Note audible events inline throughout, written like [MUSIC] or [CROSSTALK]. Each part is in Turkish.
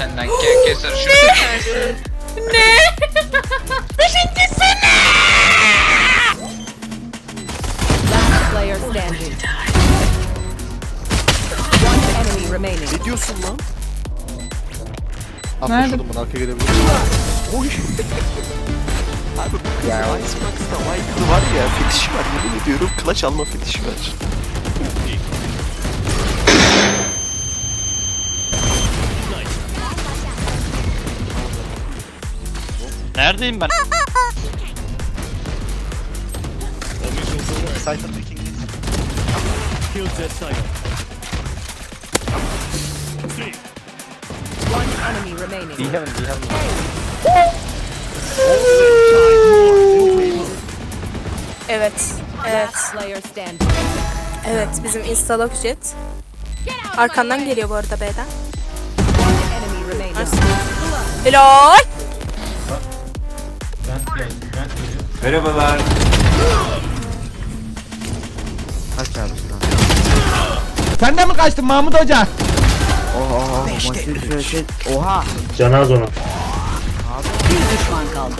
senden. Ke keser şunu. [GASPS] Last player standing. One enemy remaining. Ne diyorsun lan? Nerede? Atlaşalım bunu arkaya gelebilir. Oy. Abi bu Icebox'ta Viper var ya fetişi var yemin ediyorum clutch alma fetişi var. Neredeyim ben? Cypher picking enemy remaining. Evet. Evet. Evet bizim instalok jet. Arkandan geliyor bu arada B'den. One enemy remaining. Helal. Sen de mi kaçtın Mahmut Hoca? Bir düşman kaldı.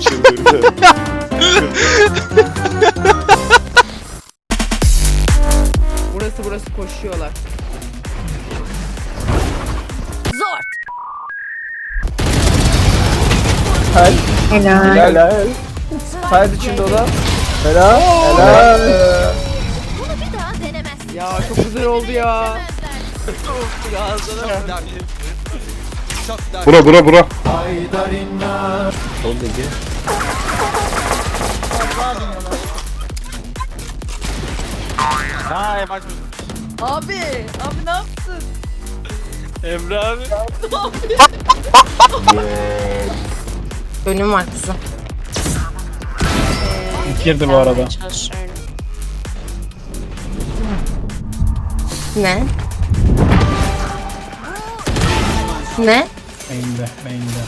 Çıldırdı. Burası burası koşuyorlar. Helal. Haydi içinde o da. Helal. Helal. Ya çok güzel oldu ya. Bura bura bura. Ha Emaj Abi, abi ne yaptın? Emre abi. Önüm var kızım. Girdi bu arada. Ne? Ne? Main'de, main'de.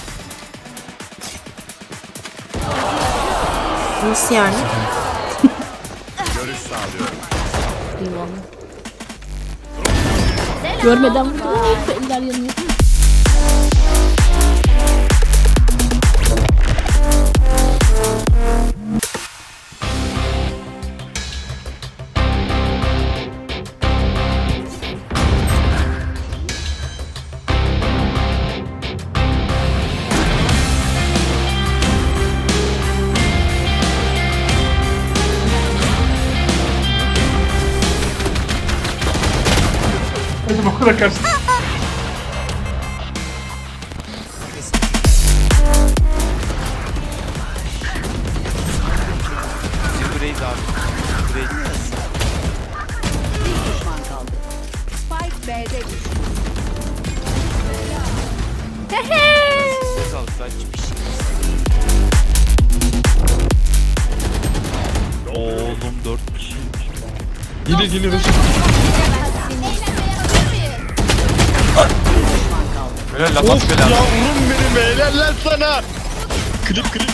Nasıl yani? Görmeden vurdu. Eller yanıyor. Bu kadar karşı. Abi. Bir düşman kaldı. Spike B'de düştü. Aldık lan çıkmış. Oğlum 4 kişi. Geliyor geliyor. Helal lan. Of yavrum benim helal lan sana. Klip klip.